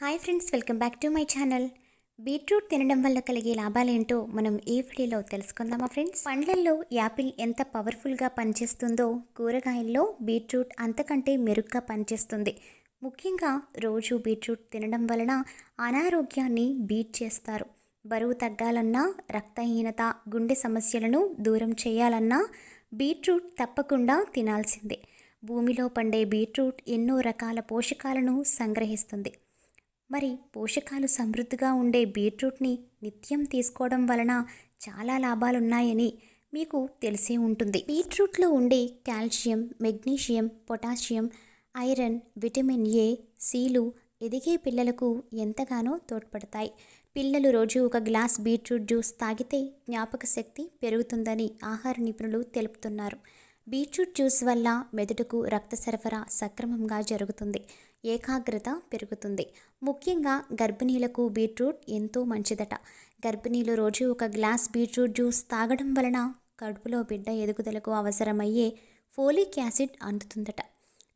Hi friends welcome back to my channel. Beetroot తినడం వల్ల కలిగే లాభాలేంటో మనం ఈ వీడియోలో తెలుసుకుందామా ఫ్రెండ్స్? పండ్లల్లో యాపిల్ ఎంత పవర్ఫుల్గా పనిచేస్తుందో కూరగాయల్లో బీట్రూట్ అంతకంటే మెరుగ్గా పనిచేస్తుంది. ముఖ్యంగా రోజు బీట్రూట్ తినడం వలన అనారోగ్యాన్ని బీట్ చేస్తారు. బరువు తగ్గాలన్నా రక్తహీనత గుండె సమస్యలను దూరం చేయాలన్నా బీట్రూట్ తప్పకుండా తినాల్సిందే. భూమిలో పండే బీట్రూట్ ఎన్నో రకాల పోషకాలను సంగ్రహిస్తుంది. మరి పోషకాలు సమృద్ధిగా ఉండే బీట్రూట్ని నిత్యం తీసుకోవడం వలన చాలా లాభాలున్నాయని మీకు తెలిసే ఉంటుంది. బీట్రూట్లో ఉండే calcium magnesium potassium iron vitamin A seal ఎదిగే పిల్లలకు ఎంతగానో తోడ్పడతాయి. పిల్లలు రోజు ఒక గ్లాస్ బీట్రూట్ జ్యూస్ తాగితే జ్ఞాపక శక్తి పెరుగుతుందని ఆహార నిపుణులు తెలుపుతున్నారు. బీట్రూట్ జ్యూస్ వల్ల మెదడుకు రక్త సరఫరా సక్రమంగా జరుగుతుంది. ఏకాగ్రత పెరుగుతుంది. ముఖ్యంగా గర్భిణీలకు బీట్రూట్ ఎంతో మంచిదట. గర్భిణీలు రోజు ఒక గ్లాస్ బీట్రూట్ జ్యూస్ తాగడం వలన కడుపులో బిడ్డ ఎదుగుదలకు అవసరమయ్యే ఫోలిక్ యాసిడ్ అందుతుందట.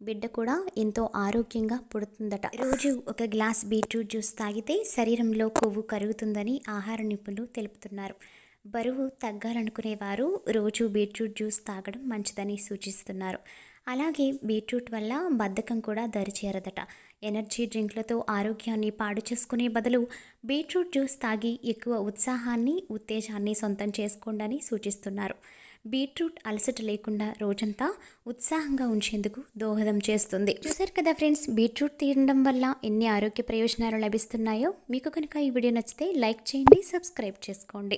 బిడ్డ కూడా ఎంతో ఆరోగ్యంగా పుడుతుందట. రోజు ఒక గ్లాస్ బీట్రూట్ జ్యూస్ తాగితే శరీరంలో కొవ్వు కరుగుతుందని ఆహార నిపుణులు తెలుపుతున్నారు. బరువు తగ్గాలనుకునేవారు రోజు బీట్రూట్ జ్యూస్ తాగడం మంచిదని సూచిస్తున్నారు. అలాగే బీట్రూట్ వల్ల బద్ధకం కూడా దరిచేరదట. ఎనర్జీ డ్రింక్లతో ఆరోగ్యాన్ని పాడు చేసుకునే బదులు బీట్రూట్ జ్యూస్ తాగి ఎక్కువ ఉత్సాహాన్ని ఉత్తేజాన్ని సొంతం చేసుకోండి సూచిస్తున్నారు. బీట్రూట్ అలసట లేకుండా రోజంతా ఉత్సాహంగా ఉంచేందుకు దోహదం చేస్తుంది. చూసారు కదా ఫ్రెండ్స్ బీట్రూట్ తినడం వల్ల ఎన్ని ఆరోగ్య ప్రయోజనాలు లభిస్తున్నాయో? మీకు కనుక ఈ వీడియో నచ్చితే లైక్ చేయండి సబ్స్క్రైబ్ చేసుకోండి.